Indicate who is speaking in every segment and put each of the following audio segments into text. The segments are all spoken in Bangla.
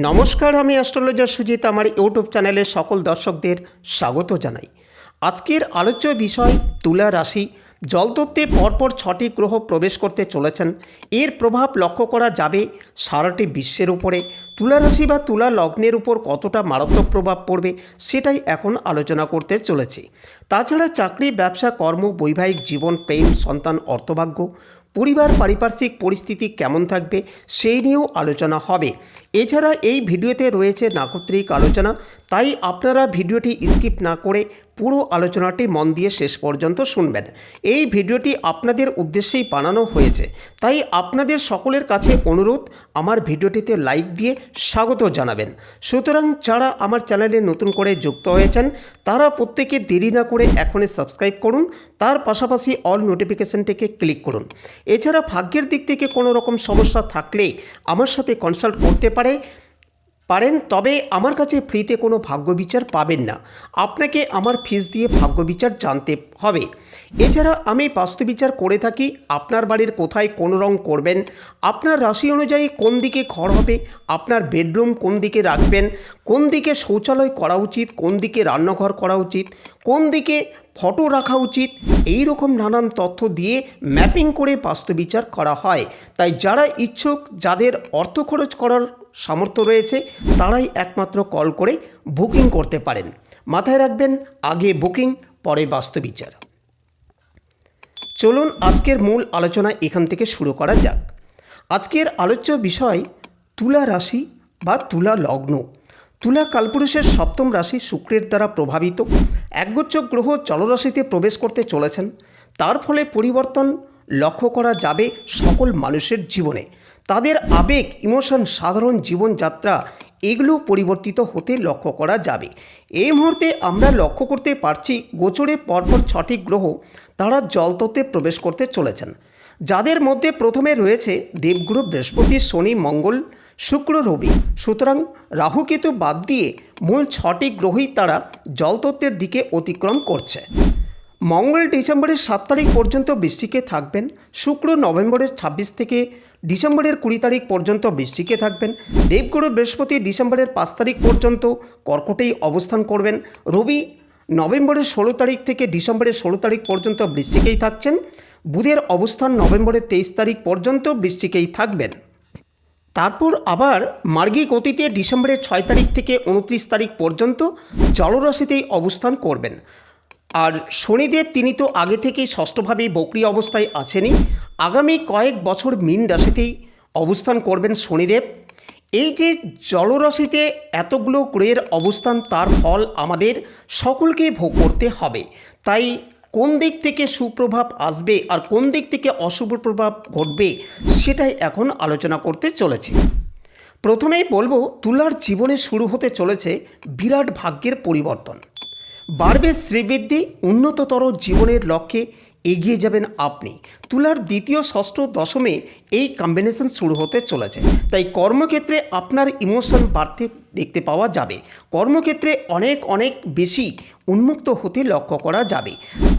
Speaker 1: নমস্কার, আমি অ্যাস্ট্রোলজার সুজিত। আমার ইউটিউব চ্যানেলে সকল দর্শকদের স্বাগত জানাই। আজকের আলোচ্য বিষয় তুলা রাশি। জলতত্ত্বে পরপর ছটি গ্রহ প্রবেশ করতে চলেছেন। এর প্রভাব লক্ষ্য করা যাবে সারাটি বিশ্বের উপরে। তুলা রাশি বা তুলা লগ্নের উপর কতটা মারাত্মক প্রভাব পড়বে সেটাই এখন আলোচনা করতে চলেছি। তাছাড়া চাকরি, ব্যবসা, কর্ম, বৈবাহিক জীবন, প্রেম, সন্তান, অর্থভাগ্য, পরিবার, পারিপার্শ্বিক পরিস্থিতি কেমন থাকবে সেই নিয়েও আলোচনা হবে। এছাড়া এই ভিডিওতে রয়েছে নাকত্রিক আলোচনা, তাই আপনারা ভিডিওটি স্কিপ না করে পুরো আলোচনাটি মন দিয়ে শেষ পর্যন্ত শুনবেন। এই ভিডিওটি আপনাদের উদ্দেশ্যেই বানানো হয়েছে, তাই আপনাদের সকলের কাছে অনুরোধ, আমার ভিডিওটিতে লাইক দিয়ে স্বাগত জানাবেন। সুতরাং যারা আমার চ্যানেলে নতুন করে যুক্ত হয়েছেন, তারা প্রত্যেকে দেরি না করে এখনই সাবস্ক্রাইব করুন, তার পাশাপাশি অল নোটিফিকেশনটিকে ক্লিক করুন। এছাড়া ভাগ্যের দিক থেকে কোনো রকম সমস্যা থাকলে আমার সাথে কনসাল্ট করতে পারে, পারেন, তবে আমার কাছে ফ্রিতে কোনো ভাগ্য বিচার পাবেন না। আপনাকে আমার ফিস দিয়ে ভাগ্য বিচার জানতে হবে। এছাড়া আমি বাস্তু বিচার করে থাকি, আপনার বাড়ির কোথায় কোন রং করবেন, আপনার রাশি অনুযায়ী কোন দিকে ঘর হবে, আপনার বেডরুম কোন দিকে রাখবেন কোন দিকে শৌচালয় করা উচিত, কোন দিকে রান্নাঘর করা উচিত, কোন দিকে ফটো রাখা উচিত, এই রকম নানান তথ্য দিয়ে ম্যাপিং করে বাস্তু বিচার করা হয়। তাই যারা ইচ্ছুক, যাদের অর্থ খরচ করার সামর্থ্য রয়েছে, তারাই একমাত্র কল করে বুকিং করতে পারেন। মাথায় রাখবেন, আগে বুকিং, পরে বাস্তু বিচার। চলুন আজকের মূল আলোচনা এখান থেকে শুরু করা যাক। আজকের আলোচ্য বিষয় তুলা রাশি বা তুলা লগ্ন। তুলা কালপুরুষের সপ্তম রাশি শুক্রের দ্বারা প্রভাবিত। একগুচ্ছ গ্রহ জলরাশিতে প্রবেশ করতে চলেছেন। তার ফলে পরিবর্তন লক্ষ্য করা যাবে সকল মানুষের জীবনে। তাদের আবেগ, ইমোশন, সাধারণ জীবনযাত্রা, এগুলো পরিবর্তিত হতে লক্ষ্য করা যাবে। এই মুহূর্তে আমরা লক্ষ্য করতে পারছি গোচরে পরপর ছটি গ্রহ তারা জলতত্ত্বে প্রবেশ করতে চলেছেন। যাদের মধ্যে প্রথমে রয়েছে দেবগুরু বৃহস্পতি, শনি, মঙ্গল, শুক্র, রবি। সুতরাং রাহুকেতু বাদ দিয়ে মূল ছটি গ্রহই তারা জলতত্ত্বের দিকে অতিক্রম করছে। মঙ্গল ডিসেম্বরের সাত তারিখ পর্যন্ত বৃষ্টিকে থাকবেন। শুক্র নভেম্বরের ছাব্বিশ থেকে ডিসেম্বরের কুড়ি তারিখ পর্যন্ত বৃষ্টিকে থাকবেন। দেবগুরু বৃহস্পতি ডিসেম্বরের পাঁচ তারিখ পর্যন্ত কর্কটেই অবস্থান করবেন। রবি নভেম্বরের ষোলো তারিখ থেকে ডিসেম্বরের ষোলো তারিখ পর্যন্ত বৃষ্টিকেই থাকছেন। বুধের অবস্থান নভেম্বরের তেইশ তারিখ পর্যন্ত বৃষ্টিকেই থাকবেন। তারপর আবার মার্গী গতিতে ডিসেম্বরের ছয় তারিখ থেকে উনত্রিশ তারিখ পর্যন্ত জলরাশিতেই অবস্থান করবেন। আর শনিদেব তিনি তো আগে থেকেই ষষ্ঠভাবে বকরি অবস্থায় আছেনই। আগামী কয়েক বছর মিন রাশিতেই অবস্থান করবেন শনিদেব। এই যে জলরাশিতে এতগুলো গ্রহের অবস্থান, তার ফল আমাদের সকলকে ভোগ করতে হবে। তাই কোন দিক থেকে সুপ্রভাব আসবে আর কোন দিক থেকে অশুভ প্রভাব ঘটবে সেটাই এখন আলোচনা করতে চলেছি। প্রথমেই বলব, তুলার জীবনে শুরু হতে চলেছে বিরাট ভাগ্যের পরিবর্তন। বাড়বে শ্রীবৃদ্ধি, উন্নততর জীবনের লক্ষ্যে এগিয়ে যাবেন আপনি। তুলার দ্বিতীয় ষষ্ঠ দশমে এই কম্বিনেশন শুরু হতে চলেছে। তাই কর্মক্ষেত্রে আপনার ইমোশন বাড়তে দেখতে পাওয়া যাবে। কর্মক্ষেত্রে অনেক অনেক বেশি উন্মুক্ত হতে লক্ষ্য করা যাবে।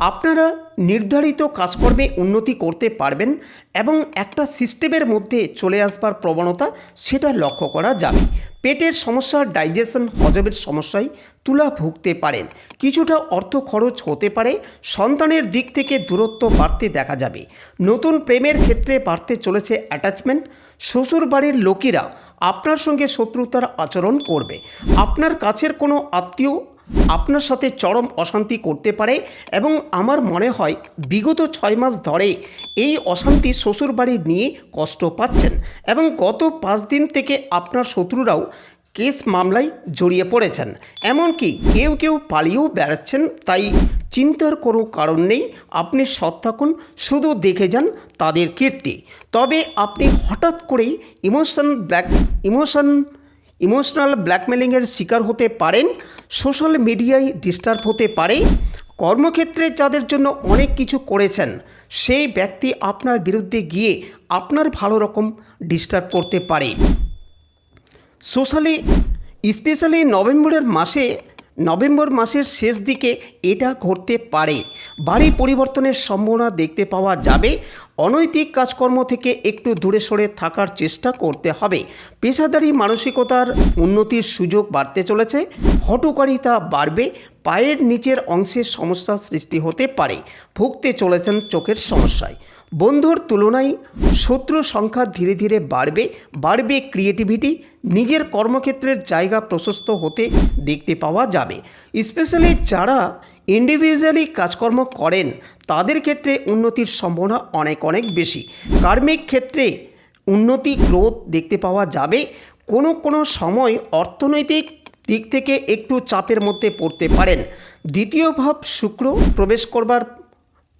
Speaker 1: আপনারা নির্ধারিত কাজকর্মে উন্নতি করতে পারবেন এবং একটা সিস্টেমের মধ্যে চলে আসবার প্রবণতা সেটা লক্ষ্য করা যাবে। পেটের সমস্যা, ডাইজেশন, হজমের সমস্যায় তুলা ভুগতে পারেন। কিছুটা অর্থ খরচ হতে পারে, সন্তানের দিক থেকে দূরত্ব বাড়তে দেখা যাবে। নতুন প্রেমের ক্ষেত্রে বাড়তে চলেছে অ্যাটাচমেন্ট শ্বশুর বাড়ির লোকেরা আপনার সঙ্গে শত্রুতার আচরণ করবে। আপনার কাছের কোনো আত্মীয় আপনার সাথে চরম অশান্তি করতে পারে এবং আমার মনে হয় বিগত ছয় মাস ধরে এই অশান্তি শ্বশুরবাড়ি নিয়ে কষ্ট পাচ্ছেন এবং গত পাঁচ দিন থেকে আপনার শত্রুরাও কেস মামলায় জড়িয়ে পড়েছেন। এমনকি কেউ কেউ পালিয়েও বেড়াচ্ছেন, তাই চিন্তার কোনো কারণ নেই। আপনি সৎ থাকুন, শুধু দেখে যান তাদের কীর্তি। তবে আপনি হঠাৎ করেই ইমোশন ব্ল্যাক ইমোশন ইমোশনাল ব্ল্যাকমেলিংয়ের শিকার হতে পারেন, সোশ্যাল মিডিয়ায় ডিস্টার্ব হতে পারে। কর্মক্ষেত্রে যাদের জন্য অনেক কিছু করেছেন, সেই ব্যক্তি আপনার বিরুদ্ধে গিয়ে আপনার ভালো রকম ডিস্টার্ব করতে পারে। সোশ্যালি, স্পেশালি নভেম্বরের মাসে, নভেম্বর মাসের শেষ দিকে এটা ঘটতে পারে। বাড়ি পরিবর্তনের সম্ভাবনা দেখতে পাওয়া যাবে। অনৈতিক কাজকর্ম থেকে একটু দূরে সরে থাকার চেষ্টা করতে হবে। পেশাদারি মানসিকতার উন্নতির সুযোগ বাড়তে চলেছে। হটকারিতা বাড়বে। পায়ের নিচের অংশে সমস্যা সৃষ্টি হতে পারে। ভুগতে চলেছেন চোখের সমস্যায়। বন্ধুর তুলনায় শত্রু সংখ্যা ধীরে ধীরে বাড়বে। বাড়বে ক্রিয়েটিভিটি। নিজের কর্মক্ষেত্রের জায়গা প্রশস্ত হতে দেখতে পাওয়া যাবে। স্পেশালি যারা ইন্ডিভিজুয়ালি কাজকর্ম করেন, তাদের ক্ষেত্রে উন্নতির সম্ভাবনা অনেক অনেক বেশি। কার্মিক ক্ষেত্রে উন্নতি গ্রোথ দেখতে পাওয়া যাবে। কোনো কোনো সময় অর্থনৈতিক দিক থেকে একটু চাপের মধ্যে পড়তে পারেন। দ্বিতীয় ভাব, শুক্র প্রবেশ করবার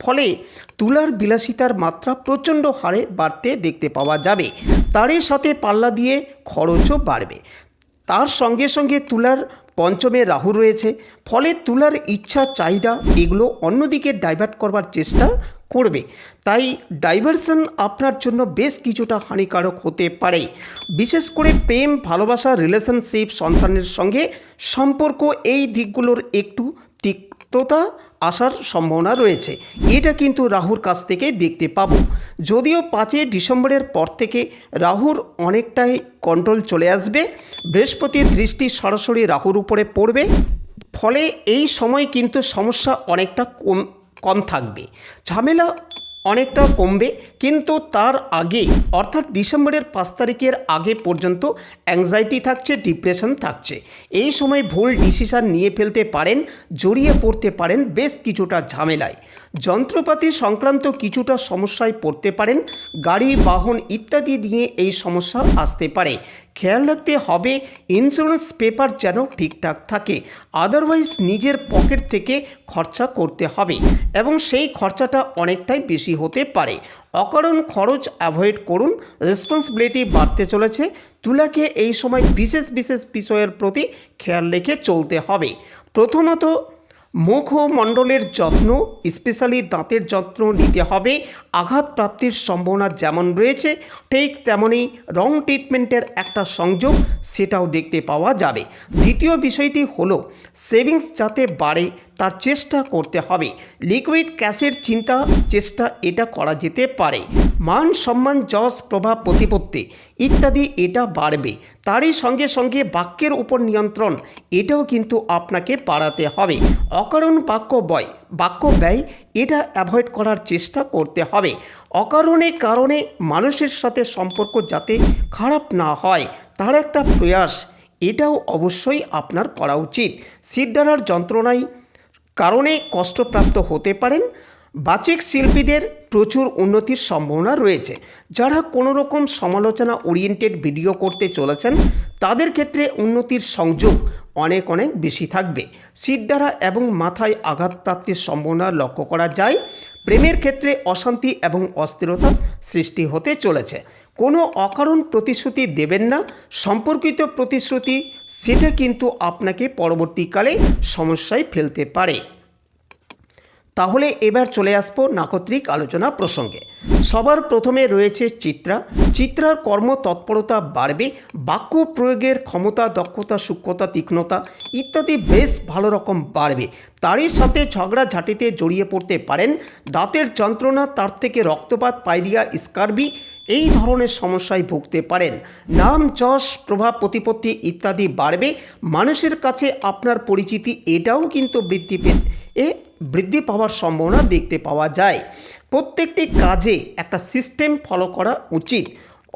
Speaker 1: ফলে তুলার বিলাসিতার মাত্রা প্রচণ্ড হারে বাড়তে দেখতে পাওয়া যাবে। তারই সাথে পাল্লা দিয়ে খরচও বাড়বে। তার সঙ্গে সঙ্গে তুলার পঞ্চমে রাহু রয়েছে, ফলে তুলার ইচ্ছা, চাহিদা এগুলো অন্যদিকে ডাইভার্ট করবার চেষ্টা করবে। তাই ডাইভারশন আপনার জন্য বেশ কিছুটা হানিকারক হতে পারে। বিশেষ করে প্রেম, ভালোবাসা রিলেশনশিপ সন্তানের সঙ্গে সম্পর্ক এই দিকগুলোর একটু তিক্ততা আসার সম্ভাবনা রয়েছে। এটা কিন্তু রাহুর কাছ থেকে দেখতে পাব। যদিও পাঁচই ডিসেম্বরের পর থেকে রাহুর অনেকটাই কন্ট্রোল চলে আসবে। বৃহস্পতির দৃষ্টি সরাসরি রাহুর উপরে পড়বে। ফলে এই সময় কিন্তু সমস্যা অনেকটা কম কম থাকবে। ঝামেলা অনেকটা কমবে, কিন্তু তার আগে, অর্থাৎ ডিসেম্বরের পাঁচ তারিখের আগে পর্যন্ত অ্যাংজাইটি থাকছে ডিপ্রেশন থাকছে। এই সময় ভুল ডিসিশান নিয়ে ফেলতে পারেন, জড়িয়ে পড়তে পারেন, বেশ কিছুটা ঝামেলায়। যন্ত্রপাতি সংক্রান্ত কিছুটা সমস্যায় পড়তে পারেন, গাড়ি, বাহন ইত্যাদি নিয়ে এই সমস্যা আসতে পারে। খেয়াল রাখতে হবে ইন্স্যুরেন্স পেপার যেন ঠিকঠাক থাকে আদারওয়াইজ নিজের পকেট থেকে খরচা করতে হবে এবং সেই খরচাটা অনেকটাই বেশি হতে পারে। অকারণ খরচ অ্যাভয়েড করুন রেসপন্সিবিলিটি বাড়তে চলেছে, তুলাকে এই সময় বিশেষ বিশেষ বিষয়ের প্রতি খেয়াল রেখে চলতে হবে। প্রথমত মুখমণ্ডলের যত্ন, স্পেশালি দাঁতের যত্ন নিতে হবে। আঘাত প্রাপ্তির সম্ভাবনা যেমন রয়েছে, ঠিক তেমনই রং ট্রিটমেন্টের একটা সংযোগ সেটাও দেখতে পাওয়া যাবে। দ্বিতীয় বিষয়টি হলো, সেভিংস যাতে বাড়ে তার চেষ্টা করতে হবে। লিকুইড ক্যাশের চিন্তা, চেষ্টা এটা করা যেতে পারে। মান সম্মান, যশ, প্রভাব, প্রতিপত্তি ইত্যাদি এটা বাড়বে। তারই সঙ্গে সঙ্গে বাক্যের উপর নিয়ন্ত্রণ, এটাও কিন্তু আপনাকে বাড়াতে হবে। অকারণ বাক্য বয়, বাক্য ব্যয়, এটা অ্যাভয়েড করার চেষ্টা করতে হবে। অকারণে কারণে মানুষের সাথে সম্পর্ক যাতে খারাপ না হয়, তার একটা প্রয়াস, এটাও অবশ্যই আপনার করা উচিত। সিদ্ধারার যন্ত্রণায় কারণে কষ্টপ্রাপ্ত হতে পারেন বাচিক শিল্পীদের প্রচুর উন্নতির সম্ভাবনা রয়েছে। যারা কোনো রকম সমালোচনা ওরিয়েন্টেড ভিডিও করতে চলেছেন, তাদের ক্ষেত্রে উন্নতির সংযোগ অনেক অনেক বেশি থাকবে। সিদ্ধারা এবং মাথায় আঘাতপ্রাপ্তির সম্ভাবনা লক্ষ্য করা যায়। প্রেমের ক্ষেত্রে অশান্তি এবং অস্থিরতা সৃষ্টি হতে চলেছে। কোনো অকারণ প্রতিশ্রুতি দেবেন না। সম্পর্কিত প্রতিশ্রুতি, সেটা কিন্তু আপনাকে পরবর্তীকালে সমস্যায় ফেলতে পারে। তাহলে এবার চলে আসব নাকত্রিক আলোচনা প্রসঙ্গে। সবার প্রথমে রয়েছে চিত্রা। চিত্রার কর্ম তৎপরতা বাড়বে, বাক্য প্রয়োগের ক্ষমতা, দক্ষতা, সূক্ষ্মতা, তীক্ষ্ণতা ইত্যাদি বেশ ভালো রকম বাড়বে। তারই সাথে ঝগড়া ঝাঁটিতে জড়িয়ে পড়তে পারেন। দাঁতের যন্ত্রণা, তার থেকে রক্তপাত পাইরিয়া স্কারবি এই ধরনের সমস্যায় ভুগতে পারেন। নাম, যশ, প্রভাব, প্রতিপত্তি ইত্যাদি বাড়বে। মানুষের কাছে আপনার পরিচিতি এটাও কিন্তু বৃদ্ধি পে এ বৃদ্ধি পাওয়ার সম্ভাবনা দেখতে পাওয়া যায়। প্রত্যেকটি কাজে একটা সিস্টেম ফলো করা উচিত।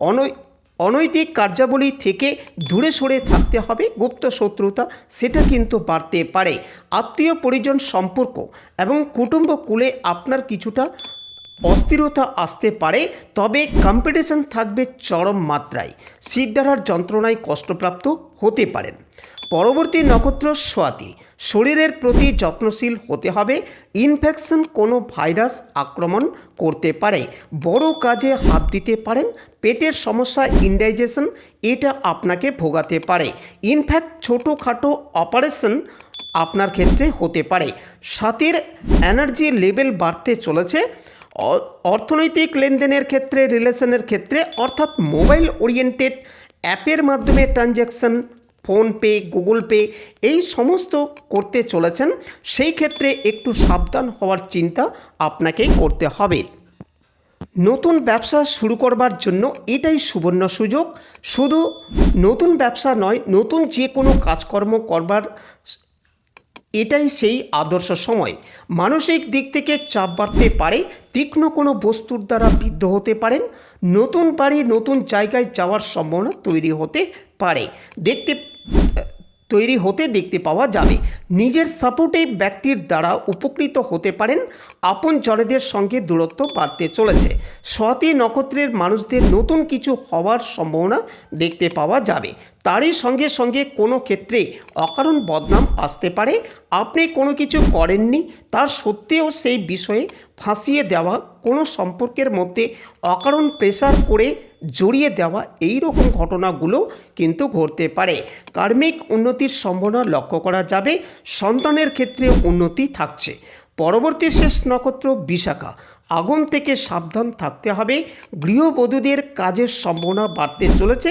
Speaker 1: অনৈ, অনৈতিক কার্যাবলী থেকে দূরে সরে থাকতে হবে, গুপ্ত শত্রুতা সেটা কিন্তু বাড়তে পারে। আত্মীয় পরিজন সম্পর্ক এবং কুটুম্ব কুলে আপনার কিছুটা অস্থিরতা আসতে পারে, তবে কম্পিটিশন থাকবে চরম মাত্রায়। সিদ্ধারার যন্ত্রণায় কষ্টপ্রাপ্ত হতে পারেন। পরবর্তী নক্ষত্র সোয়াতি শরীরের প্রতি যত্নশীল হতে হবে। ইনফেকশন কোনো ভাইরাস আক্রমণ করতে পারে। বড় কাজে হাত দিতে পারেন। পেটের সমস্যা ইনডাইজেশন এটা আপনাকে ভোগাতে পারে। ইনফ্যাক্ট ছোটোখাটো অপারেশন আপনার ক্ষেত্রে হতে পারে। সাথের এনার্জি লেভেল বাড়তে চলেছে। অর্থনৈতিক লেনদেনের ক্ষেত্রে রিলেশনের ক্ষেত্রে, অর্থাৎ মোবাইল ওরিয়েন্টেড অ্যাপের মাধ্যমে ট্রানজ্যাকশন ফোনপে গুগল পে এই সমস্ত করতে চলেছেন। সেই ক্ষেত্রে একটু সাবধান হওয়ার চিন্তা আপনাকেই করতে হবে। নতুন ব্যবসা শুরু করবার জন্য এটাই সুবর্ণ সুযোগ। শুধু নতুন ব্যবসা নয়, নতুন যে কোনো কাজকর্ম করবার এটাই সেই আদর্শ সময়। মানসিক দিক থেকে চাপ বাড়তে পারে, তীক্ষ্ণ কোনো বস্তুর দ্বারা বিদ্ধ হতে পারেন। নতুন বাড়ি, নতুন জায়গায় যাওয়ার সম্ভাবনা তৈরি হতে পারে। দেখতে, তৈরি হতে দেখতে পাওয়া যাবে। নিজের সাপোর্টে ব্যক্তির দ্বারা উপকৃত হতে পারেন। আপন জনেদের সঙ্গে দূরত্ব বাড়তে চলেছে। স্বাতি নক্ষত্রের মানুষদের নতুন কিছু হওয়ার সম্ভাবনা দেখতে পাওয়া যাবে। তারই সঙ্গে সঙ্গে কোনো ক্ষেত্রে অকারণ বদনাম আসতে পারে। আপনি কোনো কিছু করেননি, তার সত্ত্বেও সেই বিষয়ে ফাঁসিয়ে দেওয়া, কোনো সম্পর্কের মধ্যে অকারণ প্রেসার করে জড়িয়ে দেওয়া এই রকম ঘটনাগুলো কিন্তু ঘটতে পারে। কার্মিক উন্নতির সম্ভাবনা লক্ষ্য করা যাবে, সন্তানের ক্ষেত্রে উন্নতি থাকছে। পরবর্তী শেষ নক্ষত্র বিশাখা, আগুন থেকে সাবধান থাকতে হবে। গৃহবধূদের কাজের সম্ভাবনা বাড়তে চলেছে,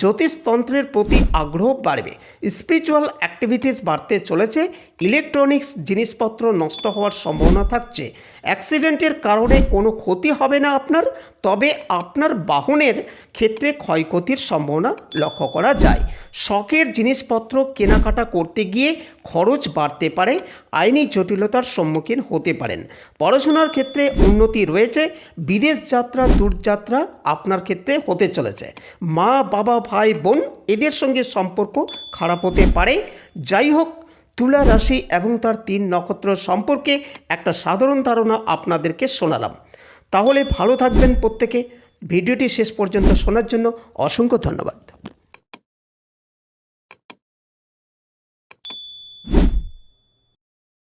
Speaker 1: জ্যোতিষতন্ত্রের প্রতি আগ্রহ বাড়বে। স্পিরিচুয়াল অ্যাক্টিভিটিস বাড়তে চলেছে ইলেকট্রনিক্স জিনিসপত্র নষ্ট হওয়ার সম্ভাবনা থাকছে। অ্যাক্সিডেন্টের কারণে কোনো ক্ষতি হবে না আপনার, তবে আপনার বাহনের ক্ষেত্রে ক্ষয়ক্ষতির সম্ভাবনা লক্ষ্য করা যায়। শখের জিনিসপত্র কেনাকাটা করতে গিয়ে খরচ বাড়তে পারে, আইনি জটিলতার সম্মুখীন হতে পারেন। পড়াশোনার ক্ষেত্রে উন্নতি রয়েছে, বিদেশ যাত্রা দূরযাত্রা আপনার ক্ষেত্রে হতে চলেছে। মা, বাবা, ভাই, বোন এদের সঙ্গে সম্পর্ক খারাপ হতে পারে। যাই হোক তুলা রাশি এবং তার তিন নক্ষত্র সম্পর্কে একটা সাধারণ ধারণা আপনাদেরকে শোনালাম। তাহলে ভালো থাকবেন প্রত্যেকে। ভিডিওটি শেষ পর্যন্ত শোনার জন্য অসংখ্য ধন্যবাদ।